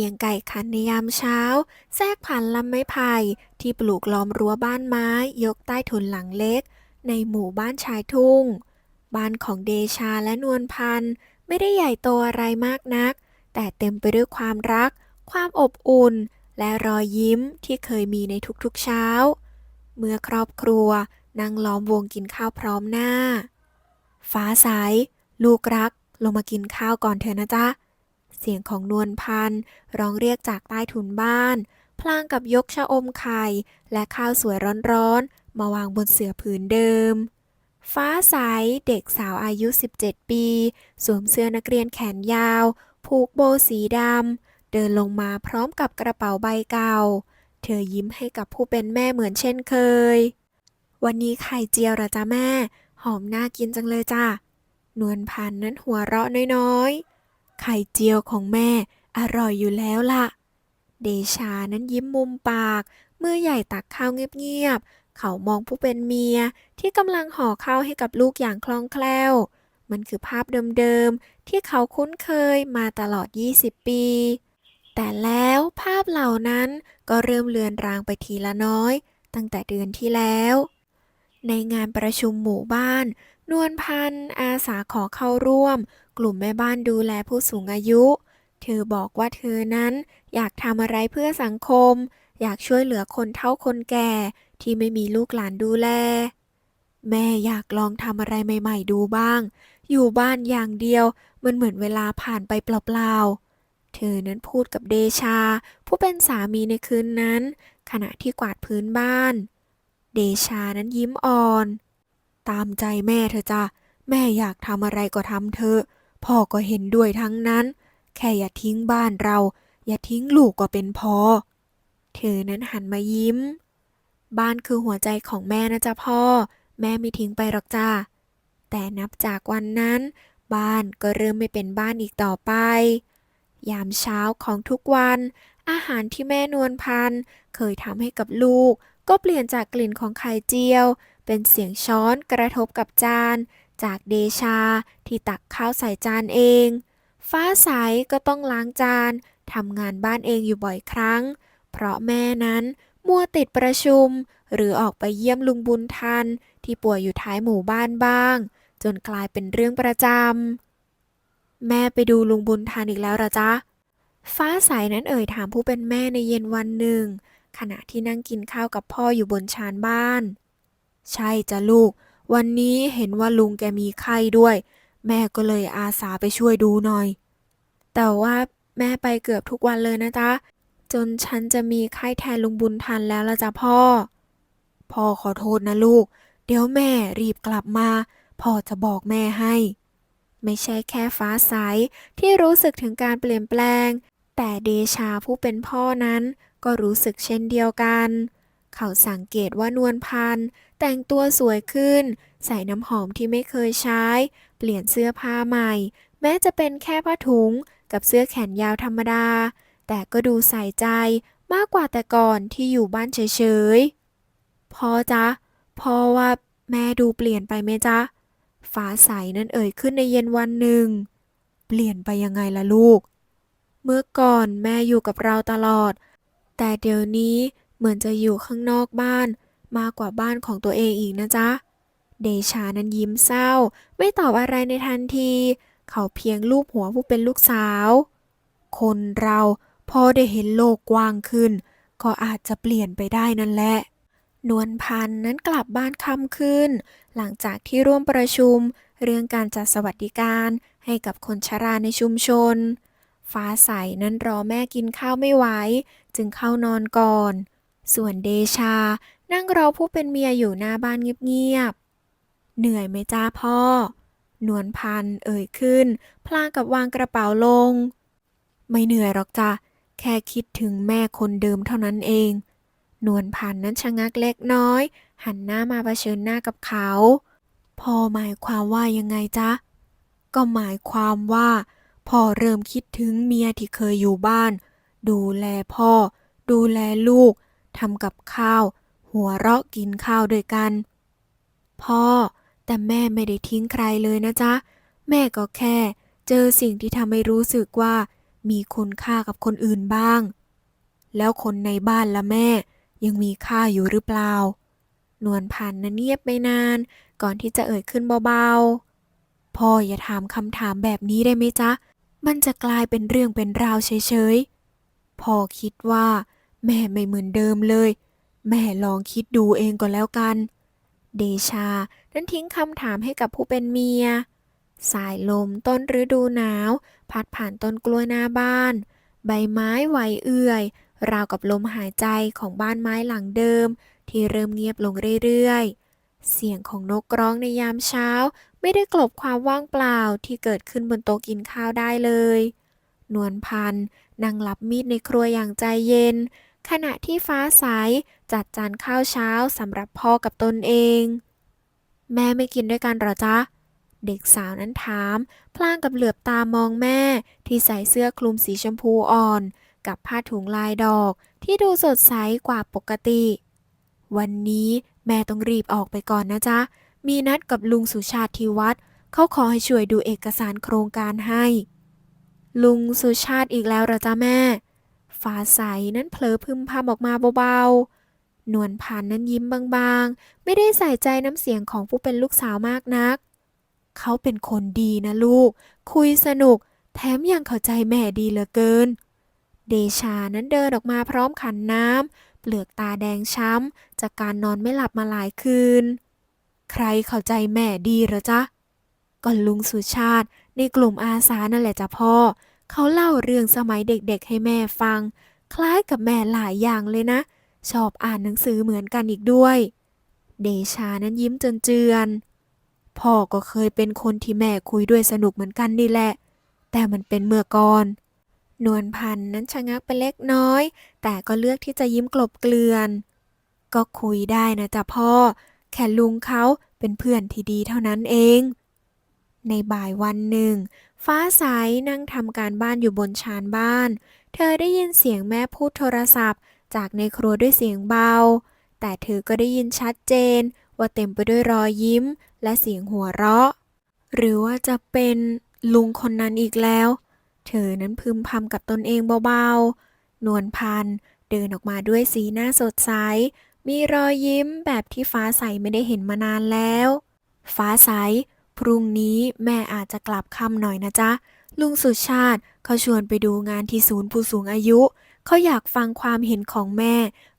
สียงไก่ขันในยามเช้า แทรกผ่านลำไม้ไผ่ที่ปลูกล้อมรั้วบ้านไม้ยกใต้ถุนหลังเล็ก ในหมู่บ้านชายทุ่ง บ้านของเดชาและนวลพันธ์ไม่ได้ใหญ่โตอะไรมากนัก แต่เต็มไปด้วยความรัก ความอบอุ่น และรอยยิ้มที่เคยมีในทุกๆเช้า เมื่อครอบครัวนั่งล้อมวงกินข้าวพร้อมหน้า ฟ้าใสลูกรัก ลงมากินข้าวก่อนเถอะนะจ๊ะ เสียงของนวลพันธ์ร้องเรียกจากใต้ถุนบ้าน พลางกับยกชะอมไข่ และข้าวสวยร้อนๆ มาวางบนเสื่อผืนเดิม ฟ้าใสเด็กสาวอายุ 17 ปี สวมเสื้อนักเรียนแขนยาว ผูกโบว์สีดำ เดินลงมาพร้อมกับกระเป๋าใบเก่า เธอยิ้มให้กับผู้เป็นแม่เหมือนเช่นเคย วันนี้ไข่เจียวหรอจ๊ะแม่ หอมน่ากินจังเลยจ้ะนวลพันนั้นหัวเราะน้อยๆ ไข่เจียวของแม่อร่อยอยู่แล้วล่ะ เดชานั้นยิ้มมุมปาก มือใหญ่ตักข้าวเงียบๆ เขามองผู้เป็นเมียที่กำลังห่อข้าวให้กับลูกอย่างคล่องแคล่ว มันคือภาพเดิมๆ ที่เขาคุ้นเคยมาตลอด 20 ปี แต่แล้วภาพเหล่านั้นก็เริ่มเลือนรางไปทีละน้อย ตั้งแต่เดือนที่แล้ว ในงานประชุมหมู่บ้าน นวลพันธ์อาสาขอเข้าร่วม กลุ่มแม่บ้านดูแลผู้สูงอายุ เธอบอกว่าเธอนั้นอยากทำอะไรเพื่อสังคม อยากช่วยเหลือคนเฒ่าคนแก่ที่ไม่มีลูกหลานดูแล แม่อยากลองทำอะไรใหม่ๆดูบ้าง อยู่บ้านอย่างเดียวมันเหมือนเวลาผ่านไปเปล่าๆ เธอนั้นพูดกับเดชา ผู้เป็นสามีในคืนนั้น ขณะที่กวาดพื้นบ้าน เดชานั้นยิ้มอ่อน ตามใจแม่เธอจ้ะแม่อยากทำอะไรก็ทำเถอะ พ่อก็เห็นด้วยทั้งนั้น แค่อย่าทิ้งบ้านเรา อย่าทิ้งลูกก็เป็นพอ เธอนั้นหันมายิ้ม บ้านคือหัวใจของแม่นะจ๊ะพ่อ แม่ไม่ทิ้งไปหรอกจ้าแต่นับจากวันนั้น บ้านก็เริ่มไม่เป็นบ้านอีกต่อไป ยามเช้าของทุกวัน อาหารที่แม่นวลพันธ์เคยทำให้กับลูก ก็เปลี่ยนจากกลิ่นของไข่เจียว เป็นเสียงช้อนกระทบกับจาน จากเดชาที่ตักข้าวใส่จานเอง ฟ้าใสก็ต้องล้างจานทำงานบ้านเองอยู่บ่อยครั้ง เพราะแม่นั้นมัวติดประชุม หรือออกไปเยี่ยมลุงบุญทัน ที่ป่วยอยู่ท้ายหมู่บ้านบ้าง จนกลายเป็นเรื่องประจำแม่ไปดูลุงบุญทันอีกแล้วหรอจ๊ะ ฟ้าใสนั้นเอ่ยถามผู้เป็นแม่ในเย็นวันหนึ่ง ขณะที่นั่งกินข้าวกับพ่ออยู่บนชานบ้าน ใช่จ้ะลูก วันนี้เห็นว่าลุงแกมีไข้ด้วย แม่ก็เลยอาสาไปช่วยดูหน่อย แต่ว่าแม่ไปเกือบทุกวันเลยนะจ๊ะ จนฉันจะมีไข้แทนลุงบุญทันแล้วละจ้ะพ่อ พ่อขอโทษนะลูก เดี๋ยวแม่รีบกลับมา พ่อจะบอกแม่ให้ ไม่ใช่แค่ฟ้าใสที่รู้สึกถึงการเปลี่ยนแปลง แต่เดชาผู้เป็นพ่อนั้นก็รู้สึกเช่นเดียวกัน เขาสังเกตว่านวลพันธ์แต่งตัวสวยขึ้น ใส่น้ำหอมที่ไม่เคยใช้ เปลี่ยนเสื้อผ้าใหม่ แม้จะเป็นแค่ผ้าถุงกับเสื้อแขนยาวธรรมดา แต่ก็ดูใส่ใจมากกว่าแต่ก่อนที่อยู่บ้านเฉยๆพ่อจ๊ะพ่อว่าแม่ดูเปลี่ยนไปไหมจ๊ะฟ้าใสนั้นเอ่ยขึ้นในเย็นวันหนึ่ง เปลี่ยนไปยังไงล่ะลูก เมื่อก่อนแม่อยู่กับเราตลอด แต่เดี๋ยวนี้ เหมือนจะอยู่ข้างนอกบ้าน มากกว่าบ้านของตัวเองอีกนะจ๊ะ เดชานั้นยิ้มเศร้า ไม่ตอบอะไรในทันที เขาเพียงลูบหัวผู้เป็นลูกสาว คนเราพอได้เห็นโลกกว้างขึ้น ก็อาจจะเปลี่ยนไปได้นั่นแหละ นวลพันธ์นั้นกลับบ้านค่ำขึ้น หลังจากที่ร่วมประชุม เรื่องการจัดสวัสดิการให้กับคนชราในชุมชน ฟ้าใสนั้นรอแม่กินข้าวไม่ไหว จึงเข้านอนก่อน ส่วนเดชา นั่งรอผู้เป็นเมียอยู่หน้าบ้านเงียบๆ เหนื่อยไหมจ้าพ่อ นวลพันเอ่ยขึ้น พลางกับวางกระเป๋าลง ไม่เหนื่อยหรอกจ้ะ แค่คิดถึงแม่คนเดิมเท่านั้นเอง นวลพันนั้นชะงักเล็กน้อย หันหน้ามาเผชิญหน้ากับเขา พ่อหมายความว่ายังไงจ๊ะ ก็หมายความว่าพ่อเริ่มคิดถึงเมียที่เคยอยู่บ้าน ดูแลพ่อ ดูแลลูก ทำกับข้าว หัวเราะกินข้าวด้วยกัน พ่อ แต่แม่ไม่ได้ทิ้งใครเลยนะจ๊ะ แม่ก็แค่ เจอสิ่งที่ทำให้รู้สึกว่า มีคุณค่ากับคนอื่นบ้างแล้วคนในบ้านละแม่ ยังมีค่าอยู่หรือเปล่า นวลพันธ์นั้นเงียบไปนาน ก่อนที่จะเอ่ยขึ้นเบาๆ พ่ออย่าถามคำถามแบบนี้ได้ไหมจ๊ะ มันจะกลายเป็นเรื่องเป็นราวเฉยๆ พ่อคิดว่า แม่ไม่เหมือนเดิมเลย แม่ลองคิดดูเองก็แล้วกัน เดชานั้นทิ้งคำถามให้กับผู้เป็นเมีย สายลมต้นฤดูหนาว พัดผ่านต้นกล้วยหน้าบ้าน ใบไม้ไหวเอื่อย ราวกับลมหายใจของบ้านไม้หลังเดิม ที่เริ่มเงียบลงเรื่อยๆ เสียงของนกร้องในยามเช้า ไม่ได้กลบความว่างเปล่าที่เกิดขึ้นบนโต๊ะกินข้าวได้เลย นวลพันธ์นั่งรับมีดในครัวอย่างใจเย็น ขณะที่ฟ้าใสจัดจานข้าวเช้าสำหรับพ่อกับตนเอง แม่ไม่กินด้วยกันหรอจ๊ะ เด็กสาวนั้นถาม พลางกับเหลือบตามองแม่ที่ใส่เสื้อคลุมสีชมพูอ่อน กับผ้าถุงลายดอก ที่ดูสดใสกว่าปกติ วันนี้แม่ต้องรีบออกไปก่อนนะจ๊ะ มีนัดกับลุงสุชาติที่วัด เขาขอให้ช่วยดูเอกสารโครงการให้ ลุงสุชาติอีกแล้วหรอจ๊ะแม่ ฟ้าใสนั้นเผลอพึมพำออกมาเบาๆ นวลพันนั้นยิ้มบางๆ ไม่ได้ใส่ใจน้ำเสียงของผู้เป็นลูกสาวมากนัก เขาเป็นคนดีนะลูก คุยสนุก แถมยังเข้าใจแม่ดีเหลือเกิน เดชานั้นเดินออกมาพร้อมขันน้ำ เปลือกตาแดงช้ำ จากการนอนไม่หลับมาหลายคืน ใครเข้าใจแม่ดีเหรอจ๊ะก็ลุงสุชาติในกลุ่มอาสานั่นแหละจ้ะพ่อ เขาเล่าเรื่องสมัยเด็กๆให้แม่ฟัง คล้ายกับแม่หลายอย่างเลยนะ ชอบอ่านหนังสือเหมือนกันอีกด้วย เดชานั้นยิ้มจนเจือนพ่อก็เคยเป็นคนที่แม่คุยด้วยสนุกเหมือนกันนี่แหละ แต่มันเป็นเมื่อก่อน นวลพันธ์นั้นชะงักไปเล็กน้อย แต่ก็เลือกที่จะยิ้มกลบเกลื่อน ก็คุยได้นะจ๊ะพ่อ แค่ลุงเขาเป็นเพื่อนที่ดีเท่านั้นเอง ในบ่ายวันหนึ่ง ฟ้าใสนั่งทำการบ้านอยู่บนชานบ้าน เธอได้ยินเสียงแม่พูดโทรศัพท์ จากในครัวด้วยเสียงเบา แต่เธอก็ได้ยินชัดเจน ว่าเต็มไปด้วยรอยยิ้ม และเสียงหัวเราะ หรือว่าจะเป็นลุงคนนั้นอีกแล้ว เธอนั้นพึมพำกับตนเองเบาๆ นวลพันธ์เดินออกมาด้วยสีหน้าสดใส มีรอยยิ้มแบบที่ฟ้าใสไม่ได้เห็นมานานแล้ว ฟ้าใส พรุ่งนี้แม่อาจจะกลับค่ำหน่อยนะจ๊ะ ลุงสุชาติเขาชวนไปดูงานที่ศูนย์ผู้สูงอายุ เขาอยากฟังความเห็นของแม่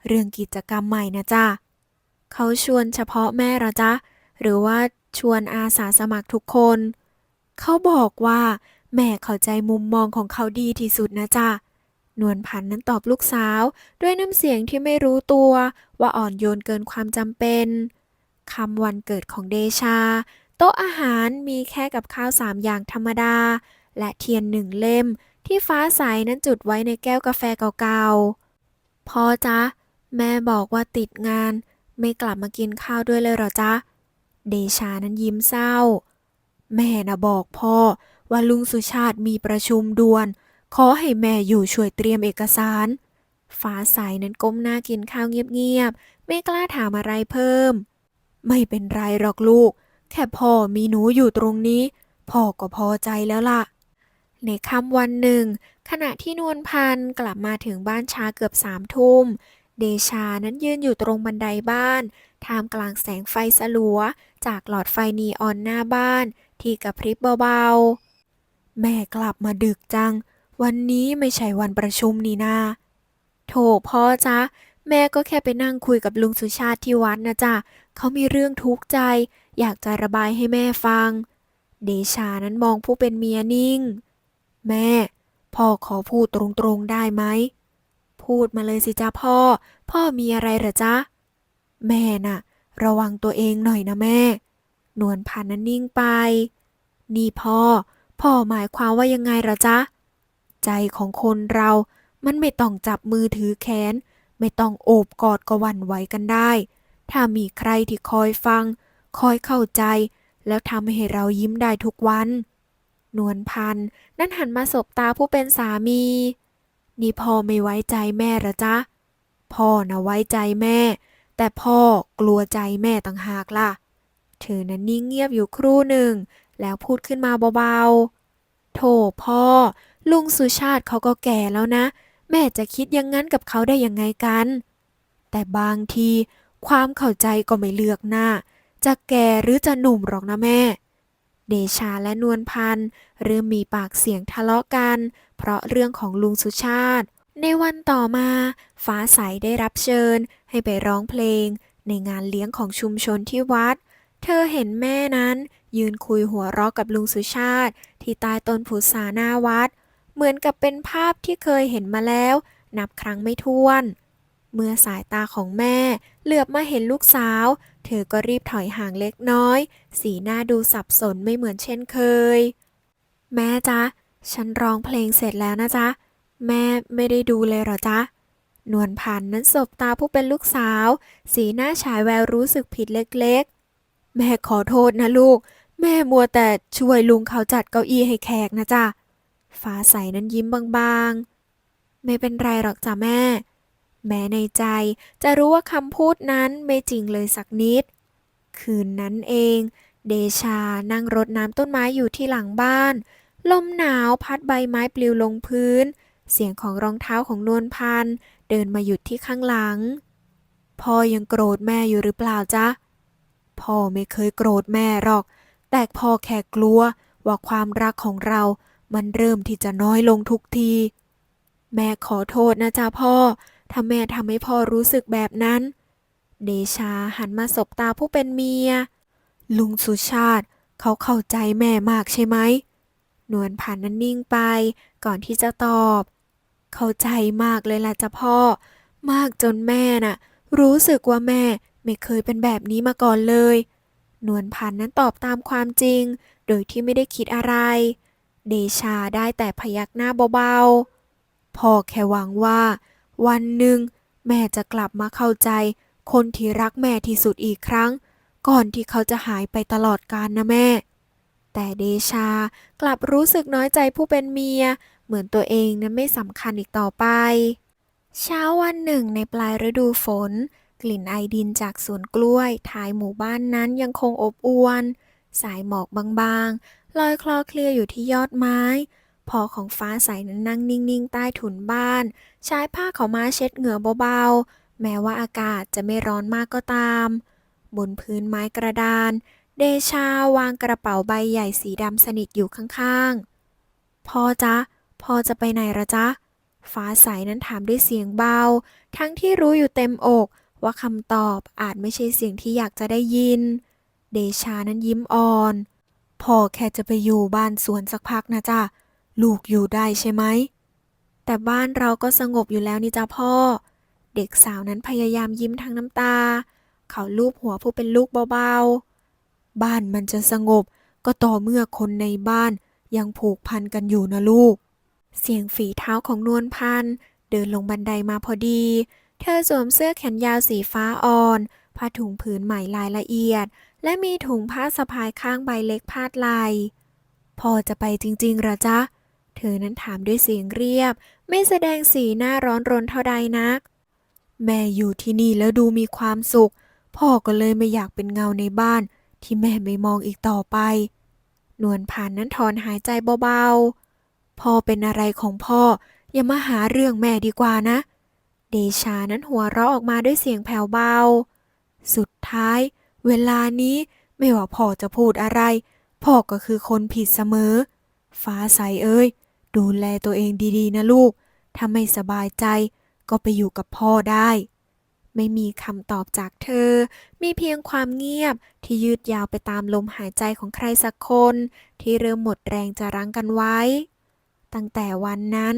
เรื่องกิจกรรมใหม่นะจ๊ะ เขาชวนเฉพาะแม่หรอจ๊ะ หรือว่าชวนอาสาสมัครทุกคน เขาบอกว่าแม่เข้าใจมุมมองของเขาดีที่สุดนะจ๊ะนวลพันธ์นั้นตอบลูกสาว ด้วยน้ำเสียงที่ไม่รู้ตัวว่าอ่อนโยนเกินความจำเป็นคำวันเกิดของเดชา โต๊ะอาหารมีแค่กับข้าวสามอย่างธรรมดา และเทียนหนึ่งเล่ม ที่ฟ้าใสนั้นจุดไว้ในแก้วกาแฟเก่าๆ พ่อจ๊ะ แม่บอกว่าติดงาน ไม่กลับมากินข้าวด้วยเลยเหรอจ๊ะ เดชานั้นยิ้มเศร้า แม่นะบอกพ่อว่าลุงสุชาติมีประชุมด่วน ขอให้แม่อยู่ช่วยเตรียมเอกสาร ฟ้าใสนั้นก้มหน้ากินข้าวเงียบๆ ไม่กล้าถามอะไรเพิ่ม ไม่เป็นไรหรอกลูก แค่พ่อมีหนูอยู่ตรงนี้ พ่อก็พอใจแล้วล่ะ ในค่ำวันหนึ่ง ขณะที่นวลพันธ์กลับมาถึงบ้านช้าเกือบสามทุ่ม เดชานั้นยืนอยู่ตรงบันไดบ้าน ท่ามกลางแสงไฟสลัว จากหลอดไฟนีออนหน้าบ้าน ที่กระพริบเบาๆ แม่กลับมาดึกจัง วันนี้ไม่ใช่วันประชุมนี่นาโถพ่อจ๊ะ แม่ก็แค่ไปนั่งคุยกับลุงสุชาติที่วัดนะจ๊ะเขามีเรื่องทุกข์ใจ อยากจะระบายให้แม่ฟัง เดชานั้นมองผู้เป็นเมียนิ่ง แม่ พ่อขอพูดตรงๆได้ไหม พูดมาเลยสิจ้าพ่อ พ่อมีอะไรเหรอจ๊ะ แม่น่ะ ระวังตัวเองหน่อยนะแม่ นวลพันนั้นนิ่งไป นี่พ่อ พ่อหมายความว่ายังไงเหรอจ๊ะ ใจของคนเรา มันไม่ต้องจับมือถือแขน ไม่ต้องโอบกอดก็วันไหวกันได้ ถ้ามีใครที่คอยฟัง คอยเข้าใจ แล้วทำให้เรายิ้มได้ทุกวัน นวลพันธ์นั่นหันมาสบตาผู้เป็นสามี นี่พ่อไม่ไว้ใจแม่หรอจ๊ะ พ่อนะไว้ใจแม่ แต่พ่อกลัวใจแม่ต่างหากล่ะ เธอนั้นนิ่งเงียบอยู่ครู่หนึ่ง แล้วพูดขึ้นมาเบาๆ โถพ่อ ลุงสุชาติเขาก็แก่แล้วนะ แม่จะคิดอย่างนั้นกับเขาได้ยังไงกัน แต่บางทีความเข้าใจก็ไม่เลือกหน้า จะแก่หรือจะหนุ่มหรอกนะแม่ เดชาและนวลพันธ์เริ่มมีปากเสียงทะเลาะกัน เพราะเรื่องของลุงสุชาติ ในวันต่อมา ฟ้าใสได้รับเชิญ ให้ไปร้องเพลง ในงานเลี้ยงของชุมชนที่วัด เธอเห็นแม่นั้น ยืนคุยหัวเราะกับลุงสุชาติ ที่ใต้ต้นพุทราหน้าวัด เหมือนกับเป็นภาพที่เคยเห็นมาแล้ว นับครั้งไม่ถ้วน เมื่อสายตาของแม่ เหลือบมาเห็นลูกสาว เธอก็รีบถอยห่างเล็กน้อย สีหน้าดูสับสนไม่เหมือนเช่นเคย แม่จ๊ะ ฉันร้องเพลงเสร็จแล้วนะจ๊ะ แม่ไม่ได้ดูเลยเหรอจ๊ะนวลพันธ์นั้นสบตาผู้เป็นลูกสาว สีหน้าฉายแววรู้สึกผิดเล็กๆ แม่ขอโทษนะลูก แม่มัวแต่ช่วยลุงเขาจัดเก้าอี้ให้แขกนะจ๊ะ ฟ้าใสนั้นยิ้มบางๆ ไม่เป็นไรหรอกจ้ะแม่ แม้ในใจจะรู้ว่าคำพูดนั้นไม่จริงเลยสักนิด คืนนั้นเอง เดชานั่งรดน้ำต้นไม้อยู่ที่หลังบ้าน ลมหนาวพัดใบไม้ปลิวลงพื้น เสียงของรองเท้าของนวลพันธ์เดินมาหยุดที่ข้างหลัง พ่อยังโกรธแม่อยู่หรือเปล่าจ๊ะ พ่อไม่เคยโกรธแม่หรอก แต่พ่อแค่กลัวว่าความรักของเรา มันเริ่มที่จะน้อยลงทุกที แม่ขอโทษนะจ๊ะพ่อ ถ้าแม่ทำให้พ่อรู้สึกแบบนั้น เดชาหันมาสบตาผู้เป็นเมีย ลุงสุชาติเขาเข้าใจแม่มากใช่ไหม นวลพันนั้นนิ่งไปก่อนที่จะตอบ เข้าใจมากเลยล่ะจ้ะพ่อ มากจนแม่น่ะ รู้สึกว่าแม่ไม่เคยเป็นแบบนี้มาก่อนเลย นวลพันนั้นตอบตามความจริง โดยที่ไม่ได้คิดอะไร เดชาได้แต่พยักหน้าเบาๆ พ่อแค่หวังว่า วันหนึ่ง แม่จะกลับมาเข้าใจ คนที่รักแม่ที่สุดอีกครั้ง ก่อนที่เขาจะหายไปตลอดกาลนะแม่ แต่เดชากลับรู้สึกน้อยใจผู้เป็นเมีย เหมือนตัวเองนั้นไม่สำคัญอีกต่อไป เช้าวันหนึ่งในปลายฤดูฝน กลิ่นไอดินจากสวนกล้วยท้ายหมู่บ้านนั้นยังคงอบอวนสายหมอกบางๆ ลอยคลอเคลียอยู่ที่ยอดไม้ พอของฟ้าใสนั้นนั่งนิ่งๆ ใต้ถุนบ้าน ใช้ผ้าขาวม้าเช็ดเหงื่อเบาๆ แม้ว่าอากาศจะไม่ร้อนมากก็ตาม บนพื้นไม้กระดาน เดชาวางกระเป๋าใบใหญ่สีดำสนิทอยู่ข้างๆ พอจ๊ะ พอจะไปไหนละจ๊ะ ฟ้าใสนั้นถามด้วยเสียงเบา ทั้งที่รู้อยู่เต็มอกว่าคำตอบอาจไม่ใช่เสียงที่อยากจะได้ยิน เดชานั้นยิ้มอ่อน พ่อแค่จะไปอยู่บ้านสวนสักพักนะจ๊ะลูกอยู่ได้ใช่ไหม แต่บ้านเราก็สงบอยู่แล้วนี่จ้าพ่อ เด็กสาวนั้นพยายามยิ้มทั้งน้ำตา เขาลูบหัวผู้เป็นลูกเบาๆ บ้านมันจะสงบก็ต่อเมื่อคนในบ้านยังผูกพันกันอยู่นะลูก เสียงฝีเท้าของนวลพันเดินลงบันไดมาพอดี เธอสวมเสื้อแขนยาวสีฟ้าอ่อนผ้าถุงผืนใหม่ลายละเอียด และมีถุงผ้าสะพายข้างใบเล็กพาดไหลพ่อจะไปจริงๆหรอจ๊ะ เธอนั้นถามด้วยเสียงเรียบ ไม่แสดงสีหน้าร้อนรนเท่าใดนัก แม่อยู่ที่นี่แล้วดูมีความสุข พ่อก็เลยไม่อยากเป็นเงาในบ้าน ที่แม่ไม่มองอีกต่อไป นวลผ่านนั้นถอนหายใจเบาๆ พ่อเป็นอะไรของพ่อ อย่ามาหาเรื่องแม่ดีกว่านะ เดชานั้นหัวเราะออกมาด้วยเสียงแผ่วเบา สุดท้าย เวลานี้ไม่ว่าพ่อจะพูดอะไร พ่อก็คือคนผิดเสมอ ฟ้าใสเอ้ย ดูแลตัวเองดีๆ นะลูก ถ้าไม่สบายใจ ก็ไปอยู่กับพ่อได้ ไม่มีคำตอบจากเธอ มีเพียงความเงียบที่ยืดยาวไปตามลมหายใจของใครสักคน ที่เริ่มหมดแรงจะรั้งกันไว้ ตั้งแต่วันนั้น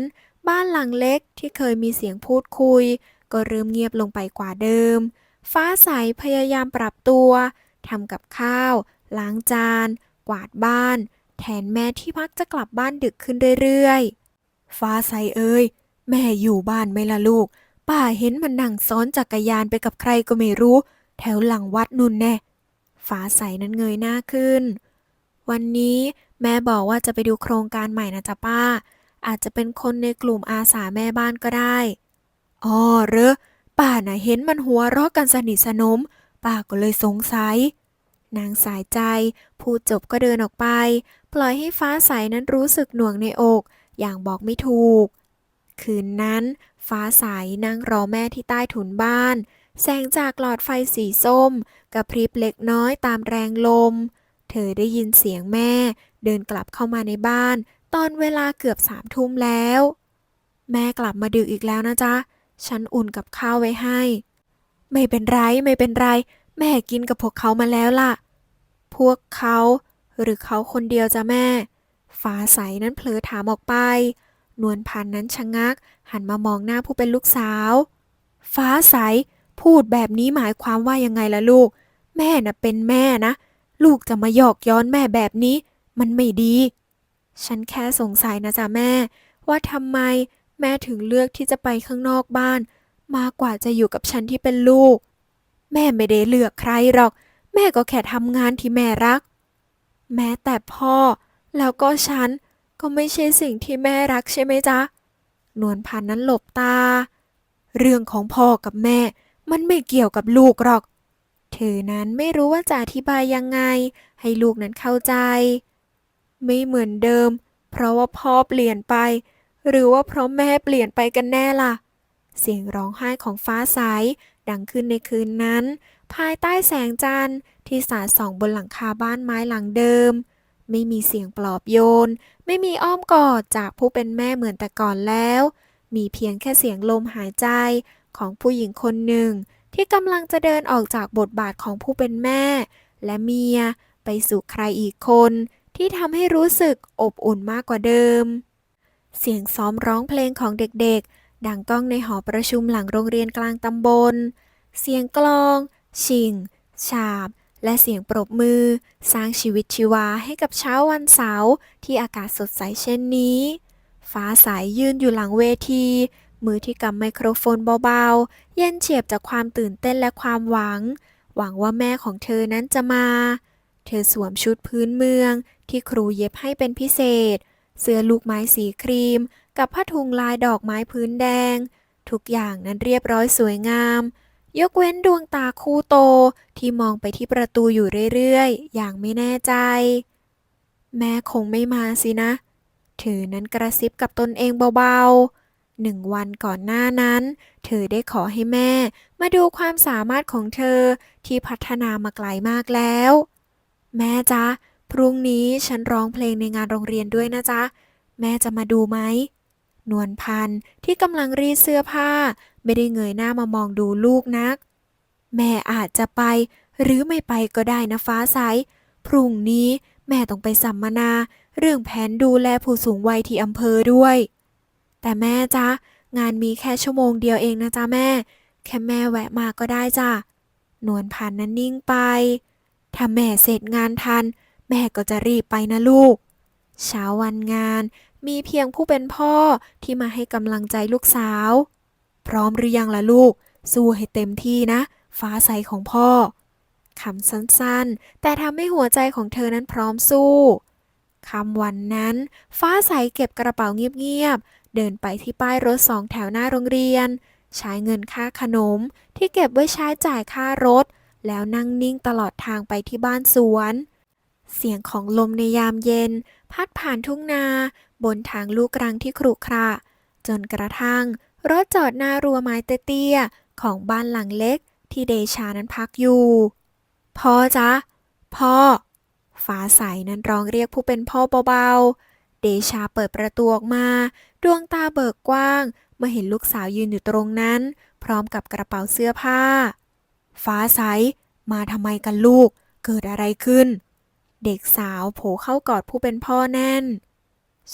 บ้านหลังเล็กที่เคยมีเสียงพูดคุย ก็เริ่มเงียบลงไปกว่าเดิม ฟ้าใสพยายามปรับตัวทำกับข้าว ล้างจาน กวาดบ้าน แทนแม่ที่มักจะกลับบ้านดึกขึ้นเรื่อยๆ ฟ้าใสเอ้ย แม่อยู่บ้านไหมล่ะลูก ป้าเห็นมันนั่งซ้อนจักรยานไปกับใครก็ไม่รู้ แถวหลังวัดนุ่นแน่ ฟ้าใสนั้นเงยหน้าขึ้น วันนี้แม่บอกว่าจะไปดูโครงการใหม่นะจ๊ะป้า อาจจะเป็นคนในกลุ่มอาสาแม่บ้านก็ได้ อ๋อเหรอ ป้าน่ะเห็นมันหัวเราะกันสนิทสนม ป้าก็เลยสงสัย นางสายใจ พูดจบก็เดินออกไป ปล่อยให้ฟ้าใสนั้นรู้สึกหน่วงในอก อย่างบอกไม่ถูก คืนนั้น ฟ้าใสนั่งรอแม่ที่ใต้ถุนบ้าน แสงจากหลอดไฟสีส้มกระพริบเล็กน้อยตามแรงลม เธอได้ยินเสียงแม่ เดินกลับเข้ามาในบ้าน ตอนเวลาเกือบสามทุ่มแล้ว แม่กลับมาดึกอีกแล้วนะจ๊ะ ฉันอุ่นกับข้าวไว้ให้ ไม่เป็นไรไม่เป็นไร แม่กินกับพวกเขามาแล้วล่ะ พวกเขาหรือเขาคนเดียวจ้ะแม่ ฟ้าใสนั้นเผลอถามออกไป นวลพันนั้นชะงัก หันมามองหน้าผู้เป็นลูกสาว ฟ้าใสพูดแบบนี้หมายความว่ายังไงล่ะลูก แม่น่ะเป็นแม่นะ ลูกจะมาหยอกย้อนแม่แบบนี้ มันไม่ดี ฉันแค่สงสัยนะจ๊ะแม่ ว่าทำไม แม่ถึงเลือกที่จะไปข้างนอกบ้าน มากกว่าจะอยู่กับฉันที่เป็นลูก แม่ไม่ได้เลือกใครหรอก แม่ก็แค่ทำงานที่แม่รัก แม้แต่พ่อ แล้วก็ฉันก็ไม่ใช่สิ่งที่แม่รักใช่ไหมจ๊ะ นวลพันนั้นหลบตา เรื่องของพ่อกับแม่ มันไม่เกี่ยวกับลูกหรอก เธอนั้นไม่รู้ว่าจะอธิบายยังไง ให้ลูกนั้นเข้าใจ ไม่เหมือนเดิม เพราะว่าพ่อเปลี่ยนไป หรือว่าเพราะแม่เปลี่ยนไปกันแน่ล่ะ เสียงร้องไห้ของฟ้าใสดังขึ้นในคืนนั้น ภายใต้แสงจันทร์ที่สาดส่องบนหลังคาบ้านไม้หลังเดิม ไม่มีเสียงปลอบโยน ไม่มีอ้อมกอดจากผู้เป็นแม่เหมือนแต่ก่อนแล้ว มีเพียงแค่เสียงลมหายใจของผู้หญิงคนหนึ่ง ที่กำลังจะเดินออกจากบทบาทของผู้เป็นแม่ และเมียไปสู่ใครอีกคน ที่ทำให้รู้สึกอบอุ่นมากกว่าเดิม เสียงซ้อมร้องเพลงของเด็กๆ ดังก้องในหอประชุมหลังโรงเรียนกลางตำบล เสียงกลอง ชิง ฉาบ และเสียงปรบมือ สร้างชีวิตชีวาให้กับเช้าวันเสาร์ที่อากาศสดใสเช่นนี้ ฟ้าใสยืนอยู่หลังเวที มือที่กำไมโครโฟนเบาๆ เย็นเฉียบจากความตื่นเต้นและความหวัง หวังว่าแม่ของเธอนั้นจะมา เธอสวมชุดพื้นเมืองที่ครูเย็บให้เป็นพิเศษ เสื้อลูกไม้สีครีม กับผ้าถุงลายดอกไม้พื้นแดง ทุกอย่างนั้นเรียบร้อยสวยงาม ยกเว้นดวงตาคู่โตที่มองไปที่ประตูอยู่เรื่อยๆ อย่างไม่แน่ใจ แม่คงไม่มาสินะ เธอนั้นกระซิบกับตนเองเบาๆหนึ่งวันก่อนหน้านั้น เธอได้ขอให้แม่มาดูความสามารถของเธอที่พัฒนามาไกลมากแล้ว แม่จ๊ะ พรุ่งนี้ฉันร้องเพลงในงานโรงเรียนด้วยนะจ๊ะ แม่จะมาดูไหม นวลพันธ์ที่กำลังรีดเสื้อผ้า ไม่ได้เงยหน้ามามองดูลูกนัก แม่อาจจะไป หรือไม่ไปก็ได้นะฟ้าใส พรุ่งนี้แม่ต้องไปสัมมนา เรื่องแผนดูแลผู้สูงวัยที่อำเภอด้วย แต่แม่จ๊ะ งานมีแค่ชั่วโมงเดียวเองนะจ๊ะแม่ แค่แม่แวะมาก็ได้จ้ะนวลพันธ์นั้นนิ่งไป ถ้าแม่เสร็จงานทัน แม่ก็จะรีบไปนะลูก เช้าวันงานมีเพียงผู้เป็นพ่อที่มาให้กำลังใจลูกสาว พร้อมหรือยังล่ะลูก สู้ให้เต็มที่นะ ฟ้าใสของพ่อคำสั้นๆ แต่ทำให้หัวใจของเธอนั้นพร้อมสู้คำวันนั้น ฟ้าใสเก็บกระเป๋าเงียบๆ เดินไปที่ป้ายรถสองแถวหน้าโรงเรียน ใช้เงินค่าขนมที่เก็บไว้ใช้จ่ายค่ารถ แล้วนั่งนิ่งตลอดทางไปที่บ้านสวน เสียงของลมในยามเย็น พัดผ่านทุ่งนา บนทางลูกรังที่ขรุขระ จนกระทั่ง รถจอดหน้ารั้วไม้เตี้ยๆของบ้านหลังเล็กที่เดชานั้นพักอยู่ พ่อจ๊ะ พ่อ ฟ้าใสนั้นร้องเรียกผู้เป็นพ่อเบาๆ เดชาเปิดประตูออกมา ดวงตาเบิกกว้างเมื่อเห็นลูกสาวยืนอยู่ตรงนั้น พร้อมกับกระเป๋าเสื้อผ้า ฟ้าใส มาทำไมกันลูก เกิดอะไรขึ้น เด็กสาวโผเข้ากอดผู้เป็นพ่อแน่น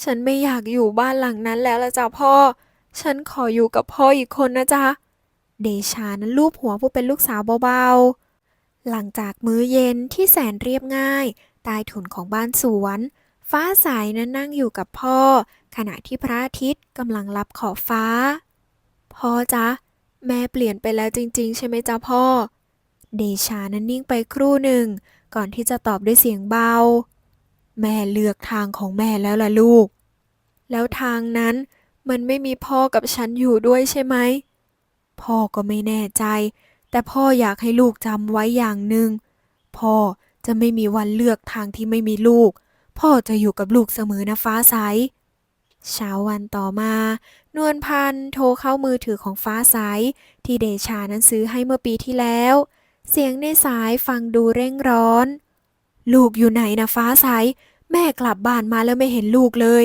ฉันไม่อยากอยู่บ้านหลังนั้นแล้วละจ้ะพ่อ ฉันขออยู่กับพ่ออีกคนนะจ๊ะ เดชานั้นลูบหัวผู้เป็นลูกสาวเบาๆ หลังจากมื้อเย็นที่แสนเรียบง่าย ใต้ถุนของบ้านสวน ฟ้าใสนั้นนั่งอยู่กับพ่อ ขณะที่พระอาทิตย์กำลังลับขอบฟ้า พ่อจ๊ะ แม่เปลี่ยนไปแล้วจริง ๆ ใช่ไหมจ๊ะพ่อ เดชานั้นนิ่งไปครู่หนึ่ง ก่อนที่จะตอบด้วยเสียงเบา แม่เลือกทางของแม่แล้วล่ะลูก แล้วทางนั้นมันไม่มีพ่อกับฉันอยู่ด้วยใช่ไหม พ่อก็ไม่แน่ใจ แต่พ่ออยากให้ลูกจำไว้อย่างหนึ่ง พ่อจะไม่มีวันเลือกทางที่ไม่มีลูก พ่อจะอยู่กับลูกเสมอนะฟ้าใสเช้าวันต่อมา นวลพันธ์โทรเข้ามือถือของฟ้าใสที่เดชานั้นซื้อให้เมื่อปีที่แล้ว เสียงในสายฟังดูเร่งร้อน ลูกอยู่ไหนนะฟ้าใส แม่กลับบ้านมาแล้วไม่เห็นลูกเลย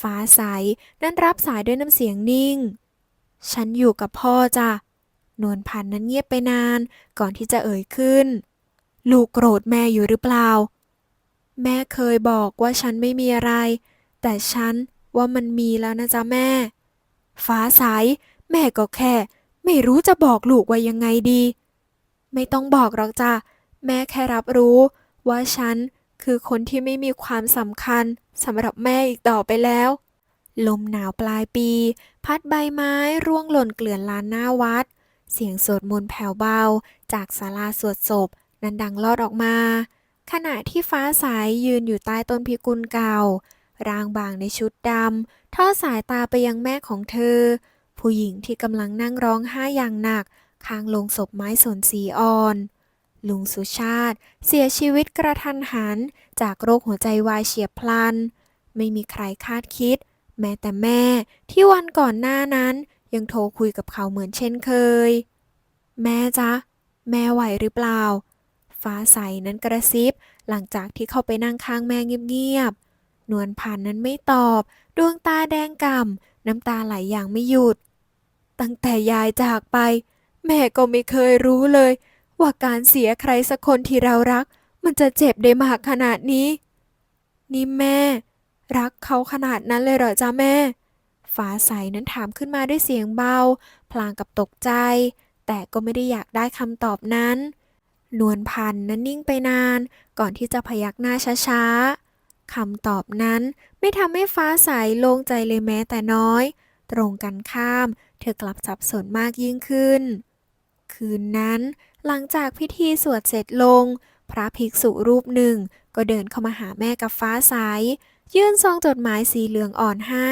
ฟ้าใสนั้นรับสายด้วยน้ำเสียงนิ่ง ฉันอยู่กับพ่อจ้ะ นวลพันธ์นั้นเงียบไปนานก่อนที่จะเอ่ยขึ้น ลูกโกรธแม่อยู่หรือเปล่า แม่เคยบอกว่าฉันไม่มีอะไร แต่ฉันว่ามันมีแล้วนะจ๊ะแม่ ฟ้าใส แม่ก็แค่ ไม่รู้จะบอกลูกว่ายังไงดี ไม่ต้องบอกหรอกจ้ะแม่แค่รับรู้ ว่าฉันคือคนที่ไม่มีความสำคัญสำหรับแม่อีกต่อไปแล้ว ลมหนาวปลายปี พัดใบไม้ร่วงหล่นเกลื่อนลานหน้าวัด เสียงสวดมนต์แผ่วเบา จากศาลาสวดศพ นั้นดังลอดออกมา ขณะที่ฟ้าใสยืนอยู่ใต้ต้นพิกุลเก่าร่างบางในชุดดำทอดสายตาไปยังแม่ของเธอ ผู้หญิงที่กำลังนั่งร้องไห้อย่างหนัก ข้างลงศพไม้สนสีอ่อน ลุงสุชาติ เสียชีวิตกระทันหัน จากโรคหัวใจวายเฉียบพลัน ไม่มีใครคาดคิด แม้แต่แม่ที่วันก่อนหน้านั้น ยังโทรคุยกับเขาเหมือนเช่นเคย แม่จ๊ะ แม่ไหวหรือเปล่า ฟ้าใสนั้นกระซิบ หลังจากที่เข้าไปนั่งข้างแม่เงียบๆนวลพันนั้นไม่ตอบ ดวงตาแดงก่ำน้ำตาไหลอย่างไม่หยุด ตั้งแต่ยายจากไป แม่ก็ไม่เคยรู้เลย ว่าการเสียใครสักคนที่เรารัก มันจะเจ็บได้มากขนาดนี้ นี่แม่ รักเขาขนาดนั้นเลยเหรอจ๊ะแม่ฟ้าใสนั้นถามขึ้นมาด้วยเสียงเบา พลางกับตกใจ แต่ก็ไม่ได้อยากได้คำตอบนั้น นวลพันธ์นั้นนิ่งไปนาน ก่อนที่จะพยักหน้าช้าๆคำตอบนั้นไม่ทำให้ฟ้าใสโล่งใจเลยแม้แต่น้อย ตรงกันข้าม เธอกลับสับสนมากยิ่งขึ้น คืนนั้น หลังจากพิธีสวดเสร็จลง พระภิกษุรูปหนึ่ง ก็เดินเข้ามาหาแม่กับฟ้าใสยื่นซองจดหมายสีเหลืองอ่อนให้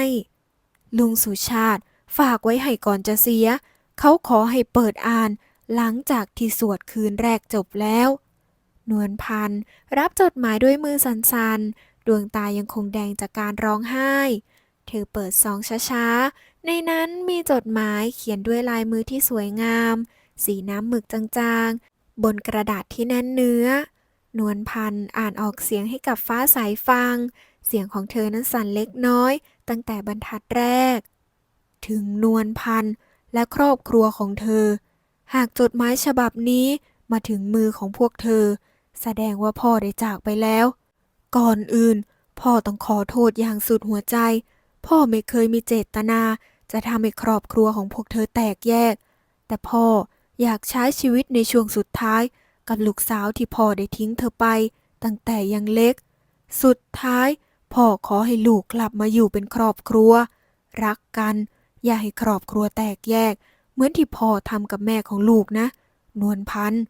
ลุงสุชาติฝากไว้ให้ก่อนจะเสีย เขาขอให้เปิดอ่าน หลังจากที่สวดคืนแรกจบแล้ว นวลพันธ์รับจดหมายด้วยมือสันๆ ดวงตายังคงแดงจากการร้องไห้ เธอเปิดซองช้าๆ ในนั้นมีจดหมายเขียนด้วยลายมือที่สวยงาม สีน้ำหมึกจางๆ บนกระดาษที่แน่นเนื้อ นวลพันธ์อ่านออกเสียงให้กับฟ้าใสฟัง เสียงของเธอนั้นสั่นเล็กน้อย ตั้งแต่บรรทัดแรก ถึงนวลพันธ์และครอบครัวของเธอ หากจดหมายฉบับนี้มาถึงมือของพวกเธอ แสดงว่าพ่อได้จากไปแล้ว ก่อนอื่น พ่อต้องขอโทษอย่างสุดหัวใจ พ่อไม่เคยมีเจตนาจะทำให้ครอบครัวของพวกเธอแตกแยก แต่พ่อ อยากใช้ชีวิตในช่วงสุดท้าย กับลูกสาวที่พ่อได้ทิ้งเธอไป ตั้งแต่ยังเล็ก สุดท้ายพ่อขอให้ลูกกลับมาอยู่เป็นครอบครัว รักกัน อย่าให้ครอบครัวแตกแยก เหมือนที่พ่อทำกับแม่ของลูกนะ นวลพันธ์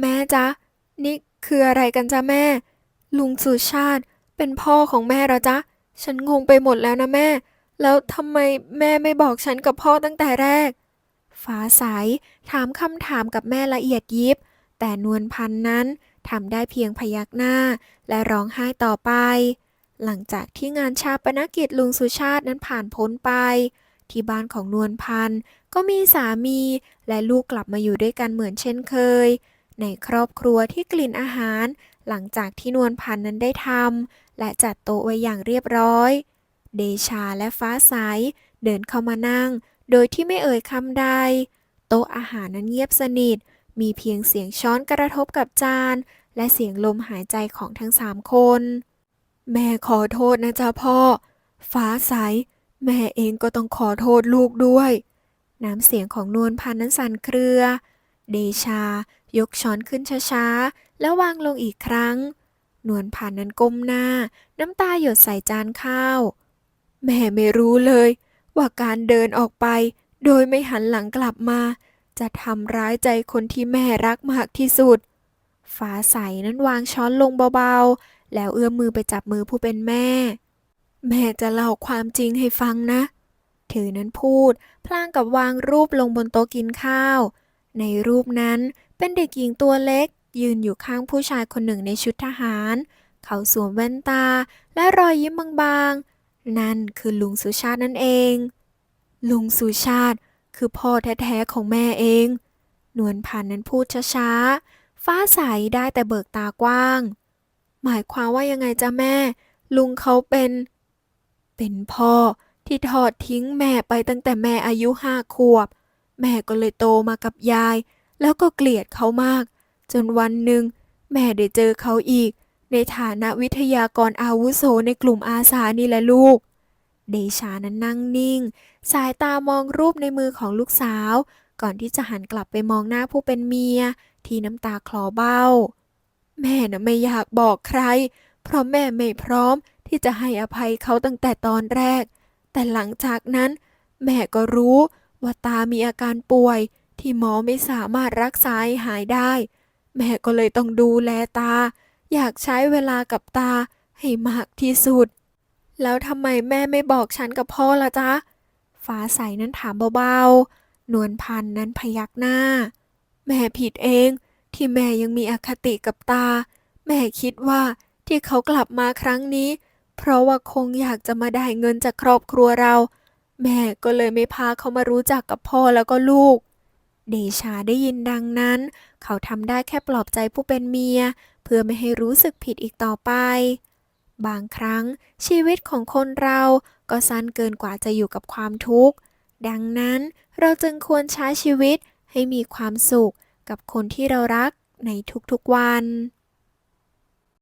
แม่จ๊ะ นี่คืออะไรกันจ๊ะแม่ ลุงสุชาติเป็นพ่อของแม่เหรอจ๊ะ ฉันงงไปหมดแล้วนะแม่ แล้วทำไมแม่ไม่บอกฉันกับพ่อตั้งแต่แรก ฟ้าใสถามคำถามกับแม่ละเอียดยิบ แต่นวลพันธ์นั้นทำได้เพียงพยักหน้า และร้องไห้ต่อไป หลังจากที่งานชาปนกิจลุงสุชาตินั้นผ่านพ้นไป ที่บ้านของนวลพันธ์ก็มีสามีและลูกกลับมาอยู่ด้วยกันเหมือนเช่นเคย ในครอบครัวที่กลิ่นอาหาร หลังจากที่นวลพันธ์นั้นได้ทำและจัดโต๊ะไว้อย่างเรียบร้อย เดชาและฟ้าใสเดินเข้ามานั่ง โดยที่ไม่เอ่ยคำใด โต๊ะอาหารนั้นเงียบสนิท มีเพียงเสียงช้อนกระทบกับจาน และเสียงลมหายใจของทั้งสามคน แม่ขอโทษนะจ๊ะพ่อ ฟ้าใส แม่เองก็ต้องขอโทษลูกด้วย น้ำเสียงของนวลพันนั้นสั่นเครือ เดชายกช้อนขึ้นช้าๆ แล้ววางลงอีกครั้ง นวลพันนั้นก้มหน้า น้ำตาหยดใส่จานข้าว แม่ไม่รู้เลย ว่าการเดินออกไป โดยไม่หันหลังกลับมา จะทำร้ายใจคนที่แม่รักมากที่สุด ฟ้าใสนั้นวางช้อนลงเบาๆ แล้วเอื้อมมือไปจับมือผู้เป็นแม่ แม่จะเล่าความจริงให้ฟังนะ เธอนั้นพูด พลางกับวางรูปลงบนโต๊ะกินข้าว ในรูปนั้นเป็นเด็กหญิงตัวเล็ก ยืนอยู่ข้างผู้ชายคนหนึ่งในชุดทหาร เขาสวมแว่นตาและรอยยิ้มบางๆ นั่นคือลุงสุชาตินั่นเอง ลุงสุชาติคือพ่อแท้ๆของแม่เอง นวลพันนั้นพูดช้าๆ ฟ้าใสได้แต่เบิกตากว้าง หมายความว่ายังไงจ๊ะแม่ ลุงเขาเป็น เป็นพ่อที่ทอดทิ้งแม่ไปตั้งแต่แม่อายุห้าขวบ แม่ก็เลยโตมากับยาย แล้วก็เกลียดเขามาก จนวันหนึ่งแม่ได้เจอเขาอีก ในฐานะวิทยากรอาวุโสในกลุ่มอาสานี่แหละลูก เดชานั้นนั่งนิ่ง สายตามองรูปในมือของลูกสาว ก่อนที่จะหันกลับไปมองหน้าผู้เป็นเมีย ที่น้ำตาคลอเบ้า แม่น่ะไม่อยากบอกใคร เพราะแม่ไม่พร้อมที่จะให้อภัยเขาตั้งแต่ตอนแรก แต่หลังจากนั้น แม่ก็รู้ว่าตามีอาการป่วย ที่หมอไม่สามารถรักษาให้หายได้ แม่ก็เลยต้องดูแลตา อยากใช้เวลากับตาให้มากที่สุด แล้วทำไมแม่ไม่บอกฉันกับพ่อล่ะจ๊ะ ฟ้าใสนั้นถามเบาๆ นวลพันนั้นพยักหน้า แม่ผิดเองที่แม่ยังมีอคติกับตา แม่คิดว่าที่เขากลับมาครั้งนี้ เพราะว่าคงอยากจะมาได้เงินจากครอบครัวเรา แม่ก็เลยไม่พาเขามารู้จักกับพ่อแล้วก็ลูก เดชาได้ยินดังนั้น เขาทำได้แค่ปลอบใจผู้เป็นเมีย เพื่อไม่ให้รู้สึกผิดอีกต่อไป บางครั้งชีวิตของคนเราก็สั้นเกินกว่าจะอยู่กับความทุกข์ ดังนั้นเราจึงควรใช้ชีวิตให้มีความสุขกับคนที่เรารักในทุกๆวัน